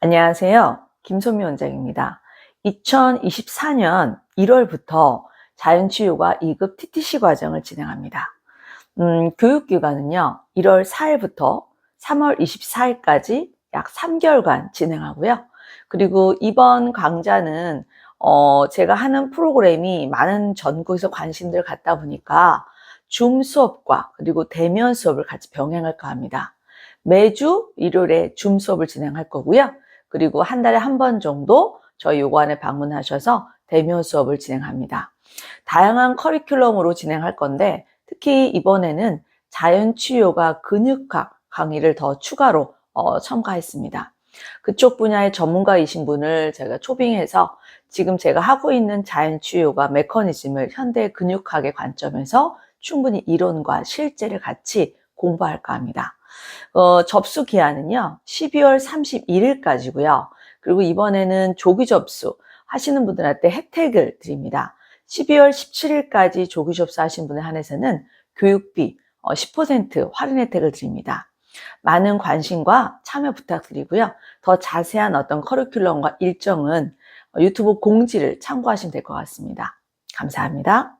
안녕하세요. 김소미 원장입니다. 2024년 1월부터 자연치유가 2급 TTC 과정을 진행합니다. 음, 교육기간은요, 1월 4일부터 3월 24일까지 약 3개월간 진행하고요. 그리고 이번 강좌는 어, 제가 하는 프로그램이 많은 전국에서 관심들 갖다 보니까 줌 수업과 그리고 대면 수업을 같이 병행할까 합니다. 매주 일요일에 줌 수업을 진행할 거고요. 그리고 한 달에 한 번 정도 저희 요관에 방문하셔서 대면 수업을 진행합니다. 다양한 커리큘럼으로 진행할 건데 특히 이번에는 자연치유가 근육학 강의를 더 추가로 어, 첨가했습니다. 그쪽 분야의 전문가이신 분을 제가 초빙해서 지금 제가 하고 있는 자연치유가 메커니즘을 현대 근육학의 관점에서 충분히 이론과 실제를 같이 공부할까 합니다. 어, 접수 기한은요, 12월 31일까지고요. 그리고 이번에는 조기 접수 하시는 분들한테 혜택을 드립니다. 12월 17일까지 조기 접수 하신 분에 한해서는 교육비 10% 할인 혜택을 드립니다. 많은 관심과 참여 부탁드리고요. 더 자세한 어떤 커리큘럼과 일정은 유튜브 공지를 참고하시면 될 것 같습니다. 감사합니다.